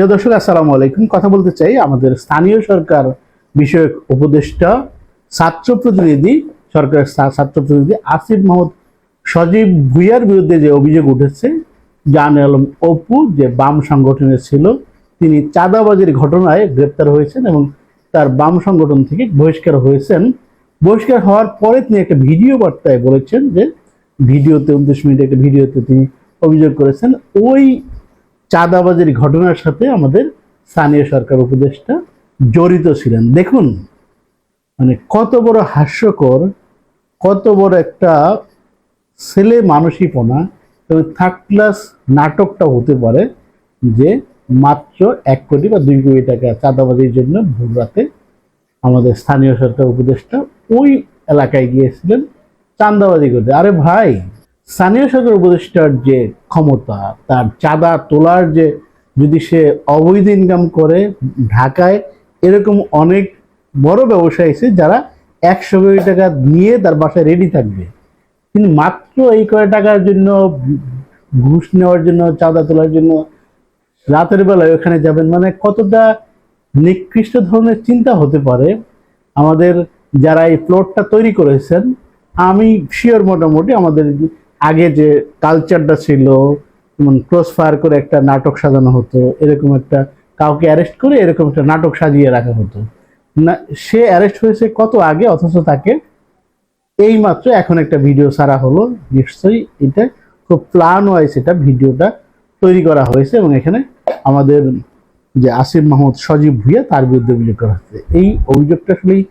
প্রিয় দর্শক, আসসালামু আলাইকুম। কথা বলতে চাই আমাদের স্থানীয় সরকার বিষয়ক উপদেষ্টা, ছাত্র প্রতিনিধি, সরকারের ছাত্র প্রতিনিধি আসিফ মাহমুদ সজীব ভুইয়ার বিরুদ্ধে যে অভিযোগ উঠেছে জান আলম অপু যে বাম সংগঠনের ছিল, তিনি চাঁদাবাজির ঘটনায় গ্রেপ্তার হয়েছেন এবং তার বাম সংগঠন থেকে বহিষ্কার হয়েছেন। বহিষ্কার হওয়ার পরে তিনি একটা ভিডিও বার্তায় বলেছেন যে, ভিডিওতে উনত্রিশ মিনিট একটা ভিডিওতে তিনি অভিযোগ করেছেন, ওই চাঁদাবাজির ঘটনার সাথে আমাদের স্থানীয় সরকার উপদেষ্টা জড়িত ছিলেন। দেখুন মানে কত বড় হাস্যকর, কত বড় একটা ছেলে মানসিকপনা এবং থার্ড ক্লাস নাটকটা হতে পারে যে মাত্র এক কোটি বা দুই কোটি টাকা চাঁদাবাজির জন্য ভোর রাতে আমাদের স্থানীয় সরকার উপদেষ্টা ওই এলাকায় গিয়েছিলেন চাঁদাবাজি করতে। আরে ভাই স্থানীয় সরকার উপদেষ্টার যে ক্ষমতা, তার চাঁদা তোলার যে, যদি সে অবৈধ ইনকাম করে ঢাকায়, এরকম অনেক বড় ব্যবসায়ী আছে যারা একশো কোটি টাকা নিয়ে তার বাসায় রেডি থাকবে। কিন্তু মাত্র এই কয় টাকার জন্য, ঘুষ নেওয়ার জন্য, চাঁদা তোলার জন্য রাতের বেলায় ওখানে যাবেন মানে কতটা নিকৃষ্ট ধরনের চিন্তা হতে পারে। আমাদের যারা এই প্লটটা তৈরি করেছেন, আমি শিওর মোটামুটি আমাদের আগে যে কালচারটা ছিল, যেমন ক্রস ফায়ার করে একটা নাটক সাজানো হতো, এরকম একটা কাউকে অ্যারেস্ট করে এরকম একটা নাটক সাজিয়ে রাখা হতো। না, সে অ্যারেস্ট হয়েছে কত আগে, অথচ তাকে এই মাত্র এখন একটা ভিডিও ছাড়া হলো। নিশ্চয়ই এটা খুব প্ল্যান ওয়াইজ এটা ভিডিওটা তৈরি করা হয়েছে এবং এখানে আমাদের যে আসিফ মাহমুদ সজীব ভুইয়া তার বিরুদ্ধে অভিযোগ করা হয়েছে। এই অভিযোগটা আসলেই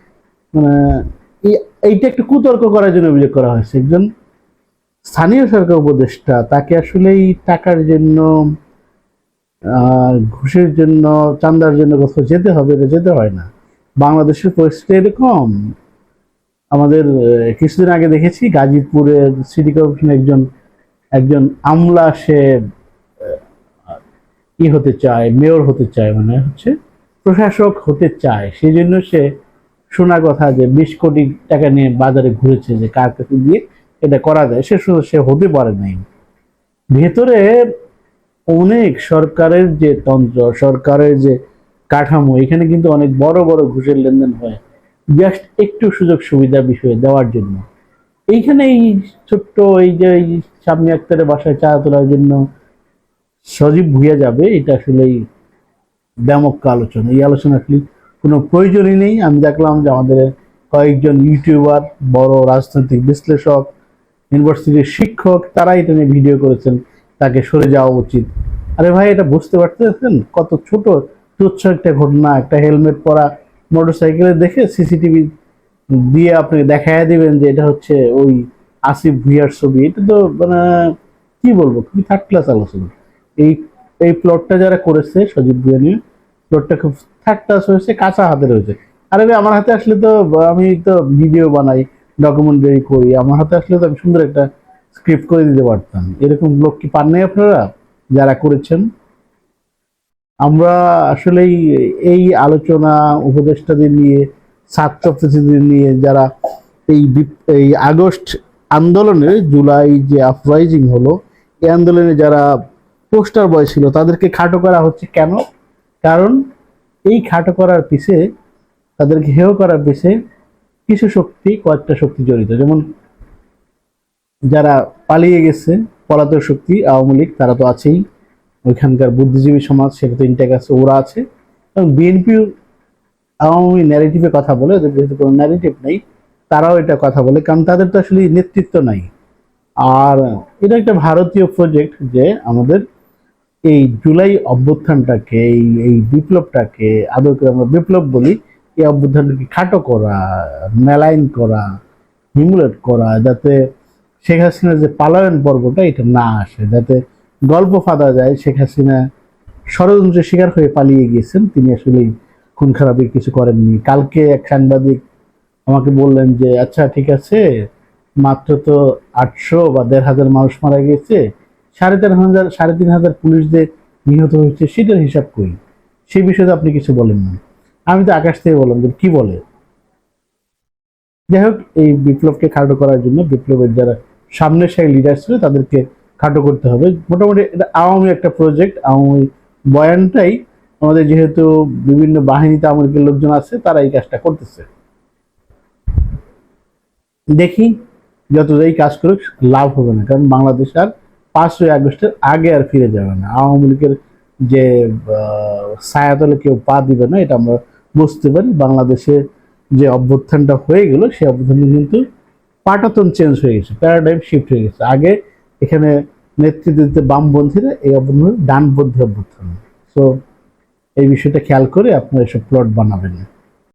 মানে এই- এইটা একটু কুতর্ক করার জন্য অভিযোগ করা হয়েছে। একজন স্থানীয় সরকার উপদেষ্টা, তাকে আসলেই টাকার জন্য ঘুষের জন্য, চান্দার জন্য কোথাও যেতে হবে, এটা যেতে হয় না। বাংলাদেশের পরিস্থিতি এরকম। আমাদের কিছুদিন আগে দেখেছি গাজীপুরের সিটি কর্পোরেশন একজন একজন আমলা সে ই হতে চায়, মেয়র হতে চায় মানে হচ্ছে প্রশাসক হতে চায়। সেই জন্য সে শোনা কথা যে বিশ কোটি টাকা নিয়ে বাজারে ঘুরেছে যে কার কাছে দিয়ে এটা করা যায়, সে শুধু সে হতে পারে নাই। ভেতরে অনেক সরকারের যে তন্ত্র, সরকারের যে কাঠামো, এখানে কিন্তু অনেক বড় বড় ঘুষের লেনদেন হয়। জাস্ট একটু সুযোগ সুবিধা বিষয়ে দেওয়ার জন্য। এইখানে এই ছোট্ট এই যে এই সামনে আক্তারের বাসায় চা তোলার জন্য সজীব ভুইয়া যাবে, এটা আসলেই ব্যামক্য আলোচনা। এই আলোচনা আসলে কোনো প্রয়োজনই নেই। আমি দেখলাম যে আমাদের কয়েকজন ইউটিউবার, বড় রাজনৈতিক বিশ্লেষক ইউনিভার্সিটির শিক্ষক তারা এটা নিয়ে ভিডিও করেছেন, তাকে সরে যাওয়া উচিত। আরে ভাই, এটা বুঝতে পারতেছেন? কত ছোট, তুচ্ছ একটা ঘটনা, একটা হেলমেট পরা মোটরসাইকেলে দেখে সিসিটিভি দিয়ে আপনি দেখায় দিবেন যে এটা হচ্ছে ওই আসিফ ভুইয়ার ছবি। এটা তো মানে কি বলব, খুবই থার্ড ক্লাস আলোচনা। এই এই প্লটটা যারা করেছে সজীব ভুইয়া নিয়ে প্লটটা খুব থার্ড ক্লাস হয়েছে, কাঁচা হাতে রয়েছে আরে ভাই, আমার হাতে আসলে তো আমি তো ভিডিও বানাই। ডকুমেন্টারি করি, আমার হাতে আসলে তো আমি সুন্দর একটা স্ক্রিপ্ট করে দিতে পারতাম। এরকম লোক কি পান নাই আপনারা? যারা করেছেন? আমরা আসলেই এই আলোচনা, উপদেষ্টাদের নিয়ে, ছাত্র প্রতিনিধি নিয়ে যারা এই এই আগস্ট আন্দোলনে জুলাই যে আপরাইজিং হলো, এই আন্দোলনে যারা পোস্টার বয় ছিল, তাদেরকে খাটো করা হচ্ছে কেন? কারণ এই খাটো করার পিছে, তাদেরকে হেয় করার পিছে কিছু শক্তি, কয়েকটা শক্তি জড়িত। যেমন যারা পালিয়ে গেছে, পলাতক শক্তি, আওয়ামী লীগ, তারা তো আছেই। ওইখানকার বুদ্ধিজীবী সমাজ, সেটা তো ইন্টেক আছে, ওরা আছে। এবং বিএনপি আওয়ামী ন্যারেটিভে কথা বলে, ওদের যেহেতু কোনো ন্যারেটিভ নেই, তারাও এটা কথা বলে, কারণ তাদের তো আসলে নেতৃত্ব নাই। আর এটা একটা ভারতীয় প্রজেক্ট যে আমাদের এই জুলাই অভ্যুত্থানটাকে, এই এই বিপ্লবটাকে আদৌ করে আমরা বিপ্লব বলি? এই অভ্যুত্থানটাকে খাটো করা, মেলাইন করা, হিমুলেট করা, যাতে শেখ হাসিনার যে পালায়ন পর্বটা এটা না আসে, যাতে গল্প ফাঁদা যায়। শেখ হাসিনা ষড়যন্ত্রের শিকার হয়ে পালিয়ে গিয়েছেন। তিনি আসলে খুন খারাপি কিছু করেননি। কালকে এক সাংবাদিক আমাকে বললেন যে আচ্ছা ঠিক আছে, মাত্র তো আটশো বা দেড় হাজার মানুষ মারা গেছে সাড়ে তিন হাজার, সাড়ে তিন হাজার পুলিশদের নিহত হয়েছে, সেটার হিসাব করি সেই বিষয়ে আপনি কিছু বলেন না আমি তো আকাশ থেকে বললাম যে কি বলে? যাই হোক, এই বিপ্লবকে খাটো করার জন্য বিপ্লবের যারা সামনের সারি লিডার ছিল, তাদেরকে খাটো করতে হবে। মোটামুটি এটা আওয়ামী একটা প্রজেক্ট আওয়ামী বয়ানটাই আমাদের যেহেতু বিভিন্ন বাহিনীতে আমেরিকার লোকজন আছে, তারা এই কাজটা করতেছে। দেখি যতটাই কাজ করুক, লাভ হবে না, কারণ বাংলাদেশ আর পাঁচই আগস্টের আগে আর ফিরে যাবে না। আওয়ামী লীগের যে ছায়াতলে কেউ পা দিবে না, এটা আমরা বুঝতে পারি। বাংলাদেশে যে অভ্যুত্থানটা হয়ে গেল, সেই অভ্যুত্থানটা কিন্তু পাটাতন চেঞ্জ হয়ে গেছে প্যারাডাইম শিফট হয়ে গেছে। আগে এখানে নেতৃত্ব দিতে বামপন্থীরা এই অভ্যুত্থান ডানপন্থী অভ্যুত্থান। সো এই বিষয়টা খেয়াল করে আপনারা এসব প্লট বানাবেন। না